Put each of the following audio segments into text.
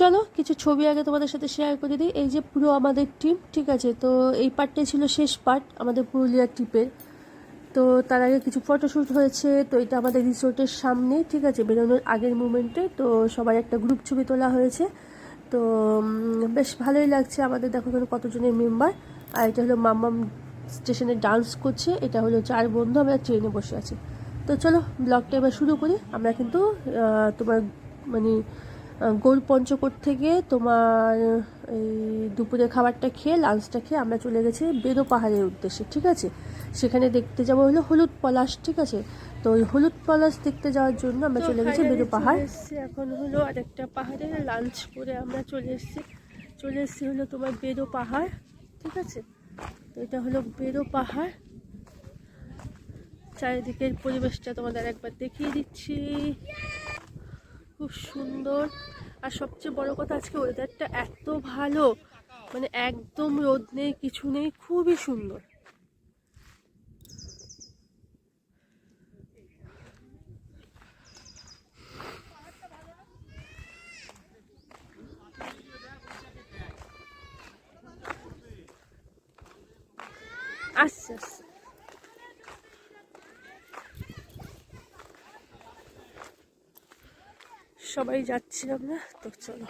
চলো, কিছু ছবি আগে তোমাদের সাথে শেয়ার করে দিই। এই যে পুরো আমাদের টিম ঠিক আছে? তো এই পার্টটাই ছিল শেষ পার্ট আমাদের পুরুলিয়া ট্রিপের তো তার আগে কিছু ফটোশ্যুট হয়েছে, তো এটা আমাদের রিসোর্টের সামনে, ঠিক আছে? বেরোনোর আগের মুমেন্টে তো সবাই একটা গ্রুপ ছবি তোলা হয়েছে। তো বেশ ভালোই লাগছে আমাদের, দেখো এখানে কতজনের মেম্বার আর এটা হলো মাম্মাম স্টেশনে ডান্স করছে, এটা হলো চার বন্ধু, আমরা ট্রেনে বসে আছি। তো চলো ব্লগটা এবার শুরু করি। আমরা কিন্তু তোমার মানে গৌর পঞ্চকোট থেকে তোমার এই দুপুরে খাবারটা খেয়ে লাঞ্চটা খেয়ে আমরা চলে গেছি বেদো পাহাড়ের উদ্দেশ্যে ঠিক আছে? সেখানে দেখতে যাব হলো হলুদ পলাশ ঠিক আছে? তো ওই হলুদ পলাশ দেখতে যাওয়ার জন্য আমরা চলে গেছি বেদো পাহাড়। এখন হলো আরেকটা পাহাড়ে লাঞ্চ করে আমরা চলে এসেছি। চলে এসেছি হলো তোমার বেদো পাহাড় ঠিক আছে? তো এটা হলো বেদো পাহাড়। চারিদিকের পরিবেশটা তোমাদের একবার দেখিয়ে দিচ্ছি। খুব সুন্দর। আর সবচেয়ে বড় কথা আজকে ওয়েদারটা এত ভালো মানে একদম রোদ নেই, কিছু নেই, খুবই সুন্দর। সবাই যাচ্ছি আমরা তো চলো।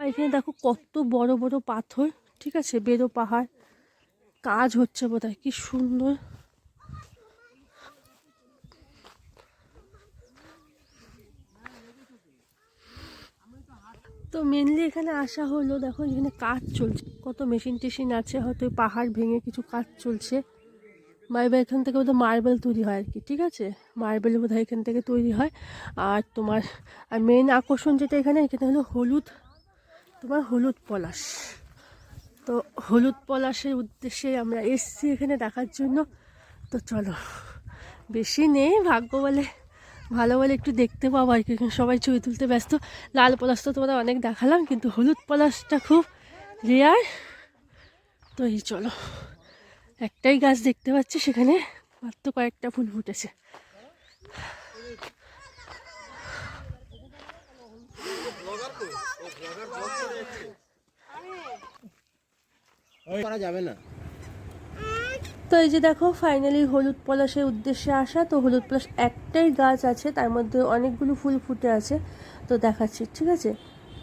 আর এখানে দেখো কত বড় বড় পাথর, ঠিক আছে? বেরো পাহাড়, কাজ হচ্ছে বোধহয়, কি সুন্দর। তো মেনলি এখানে আসা হলো, দেখো এখানে কাজ চলছে, কত মেশিন টেশিন আছে, হয়তো পাহাড় ভেঙে কিছু কাজ চলছে। মাইবা এখান থেকে বোধহয় মার্বেল তৈরি হয় আর কি ঠিক আছে? মার্বেল বোধহয় এখান থেকে তৈরি হয়। আর তোমার, আর মেন আকর্ষণ যেটা এখানে এখানে হলো হলুদ, তোমার হলুদ পলাশ। তো হলুদ পলাশের উদ্দেশ্যে আমরা এসছি এখানে দেখার জন্য। তো চলো, বেশি নেই, ভাগ্য বলে, ভালো বলে একটু দেখতে পাবো আর কি এখানে সবাই ছবি তুলতে ব্যস্ত। লাল পলাশ তো তোমাদের অনেক দেখালাম, কিন্তু হলুদ পলাশটা খুব রেয়ার তো এই চলো। একটাই গাছ দেখতে পাচ্ছি সেখানে মাত্র কয়েকটা ফুল ফুটেছে। করা যাবে না। তো এই যে দেখো ফাইনালি হলুদ পলাশের উদ্দেশ্যে আসা তো হলুদ পলাশ একটাই গাছ আছে তার মধ্যে অনেকগুলো ফুল ফুটে আছে তো দেখাচ্ছি ঠিক আছে?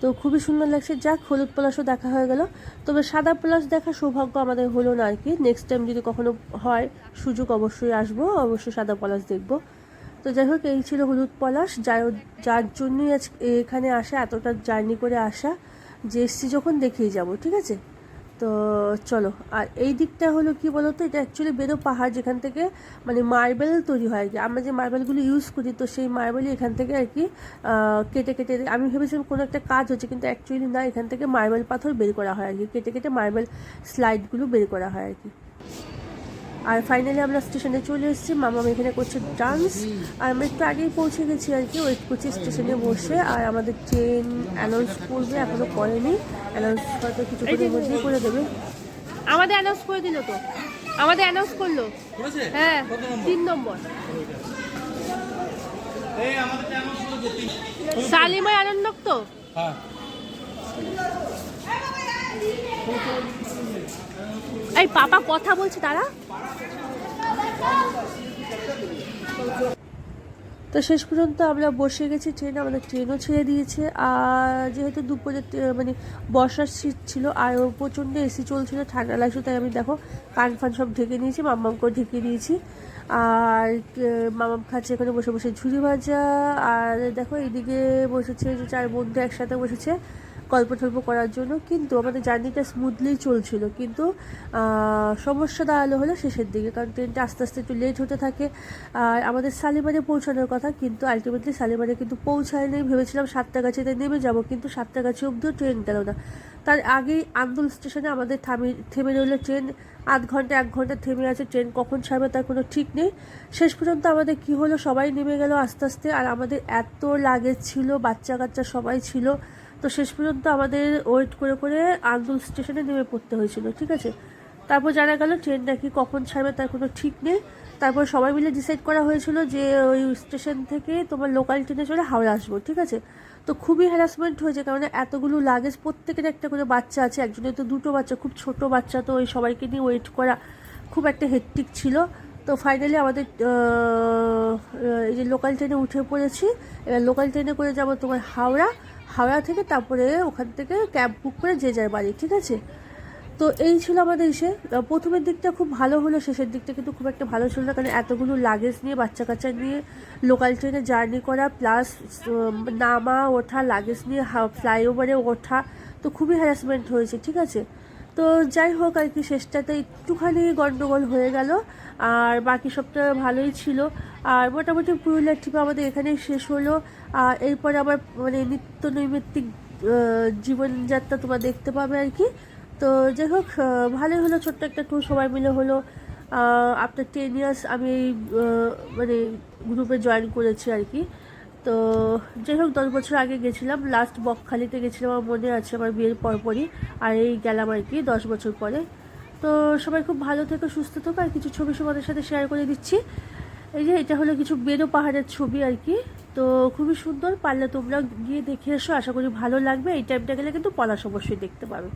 তো খুবই সুন্দর লাগছে। যাক, হলুদ পলাশও দেখা হয়ে গেল। তবে সাদা পলাশ দেখার সৌভাগ্য আমাদের হলো না আর কি। নেক্সট টাইম যদি কখনো হয়, সুযোগ অবশ্যই আসব। অবশ্যই সাদা পলাশ দেখব। তো যাই হোক, এই ছিল হলুদ পলাশ। যার যার জন্যই আজ এখানে আসা, এতটা জার্নি করে আসা যে এসছি যখন দেখেই যাব, ঠিক আছে? তো চলো, আর এই দিকটা হলো কি তো এটা অ্যাকচুয়ালি বেরো পাহাড় যেখান থেকে মানে মার্বেল তৈরি হয় কি। আমরা যে মার্বেলগুলো ইউজ করি, তো সেই মার্বেলই এখান থেকে আর কি কেটে কেটে আমি ভেবেছিলাম কোনো একটা কাজ হচ্ছে, কিন্তু অ্যাকচুয়ালি না, এখান থেকে মার্বেল পাথর বের করা হয় আর কি। কেটে কেটে মার্বেল স্লাইডগুলো বের করা হয় আর কি। আর ফাইনালি আমরা স্টেশনে চলে এসেছি। মামা এখানে করছে ডান্স আর আমরা একটু আগেই পৌঁছে গেছি আর কি ওয়েট করছি স্টেশনে বসে। আর আমাদের ট্রেন অ্যানাউন্স করবে এখনও করেনি। অ্যানাউন্স হয়তো কিছুক্ষণের মধ্যেই করে দেবে। আমাদের অ্যানাউন্স করে দিল তো। আমাদের অ্যানাউন্স করল। হ্যাঁ তিন নম্বর। সালিমা আনন্দক তো? এই পাপা কথা বলছে তারা? তো শেষ পর্যন্ত আমরা বসে গেছি ট্রেনে, আমাদের ট্রেনও ছেড়ে দিয়েছে। আর যেহেতু দুপুরে মানে বর্ষার শীত ছিল, আর প্রচণ্ড এসি চলছিল, ঠান্ডা লাগছে, তাই আমি দেখো কান ফান সব ঢেকে নিয়েছি মাম্মামকেও ঢেকে দিয়েছি আর মামাম খাচ্ছে এখানে বসে বসে ঝুড়ি ভাজা। আর দেখো এইদিকে বসেছে যে চার বন্ধু একসাথে বসেছে। গল্প টল্প করার জন্য, কিন্তু আমাদের জার্নিটা স্মুথলি চলছিল। কিন্তু সমস্যা দাঁড়াল হলো শেষের দিকে, কারণ ট্রেনটা আস্তে আস্তে একটু লেট হতে থাকে। আর আমাদের শালিমারে পৌঁছানোর কথা, কিন্তু আলটিমেটলি শালিমারে কিন্তু পৌঁছায়নি ভেবেছিলাম সাতটা সাতটাগাছিতে নেমে যাব, কিন্তু সাতটাগাছি অবধিও ট্রেন গেল না। তার আগেই আন্দোল স্টেশনে আমাদের থামি, থেমে রইল ট্রেন। আধ ঘণ্টা, এক ঘণ্টা থেমে আছে ট্রেন, কখন ছাড়বে তার কোনো ঠিক নেই। শেষ পর্যন্ত আমাদের কি হলো, সবাই নেমে গেল আস্তে আস্তে। আর আমাদের এত লাগেজ ছিল বাচ্চা কাচ্চা সবাই ছিল। তো শেষ পর্যন্ত আমাদের ওয়েট করে করে আন্দোল স্টেশনে নেমে পড়তে হয়েছিল, ঠিক আছে? তারপর জানা গেল ট্রেন নাকি কখন ছাড়বে তার কোনো ঠিক নেই। তারপর সবাই মিলে ডিসাইড করা হয়েছিল যে ওই স্টেশন থেকে তোমার লোকাল ট্রেনে চলে হাওড়া আসব, ঠিক আছে? তো খুবই হ্যারাসমেন্ট হয়েছে কারণ এতগুলো লাগেজ প্রত্যেকের একটা করে বাচ্চা আছে, একজনের তো দুটো বাচ্চা, খুব ছোট বাচ্চা, তো ওই সবাইকে নিয়ে ওয়েট করা খুব একটা হেট্টিক ছিল। তো ফাইনালি আমাদের এই যে লোকাল ট্রেনে উঠে পড়েছি, এবার লোকাল ট্রেনে করে যাব তোমার হাওড়া। হাওড়া থেকে তারপরে ওখান থেকে ক্যাব বুক করে যে যার বাড়ি, ঠিক আছে? তো এই ছিল আমাদের ইসে। প্রথমের দিকটা খুব ভালো হলো, শেষের দিকটা কিন্তু খুব একটা ভালো ছিল না, কারণ এতগুলো লাগেজ নিয়ে বাচ্চা কাচ্চা নিয়ে লোকাল ট্রেনে জার্নি করা প্লাস নামা, ওঠা লাগেজ নিয়ে ফ্লাইওভারে ওঠা, তো খুবই হ্যারাসমেন্ট হয়েছে, ঠিক আছে? তো যাই হোক আর কি, শেষটাতে একটুখানি গন্ডগোল হয়ে গেল, আর বাকি সবটা ভালোই ছিল। আর মোটামুটি পুরুলিয়ার ট্রিপ আমাদের এখানেই শেষ হলো। আর এরপরে আবার মানে নিত্য নৈমিত্তিক জীবনযাত্রা তোমরা দেখতে পাবে আর কি। তো যাই হোক ভালোই হলো, ছোট্ট একটা ট্যুর সবাই মিলে হলো। আফটার টেন ইয়ার্স আমি এই মানে গ্রুপে জয়েন করেছি আর কি। তো যাই হোক, দশ বছর আগে গেছিলাম লাস্ট বকখালিতে গেছিলাম, আমার মনে আছে আমার বিয়ের পরপরই, আর এই গেলাম আর কি দশ বছর পরে। তো সবাই খুব ভালো থেকো, সুস্থ থেকো, আর কিছু ছবি তোমাদের সাথে শেয়ার করে দিচ্ছি। এই যে, এটা হলো কিছু বেরো পাহাড়ের ছবি আর কি। তো খুবই সুন্দর, পারলে তোমরা গিয়ে দেখে এসো, আশা করি ভালো লাগবে। এই টাইমটা গেলে কিন্তু পলাশ অবশ্যই দেখতে পাবে।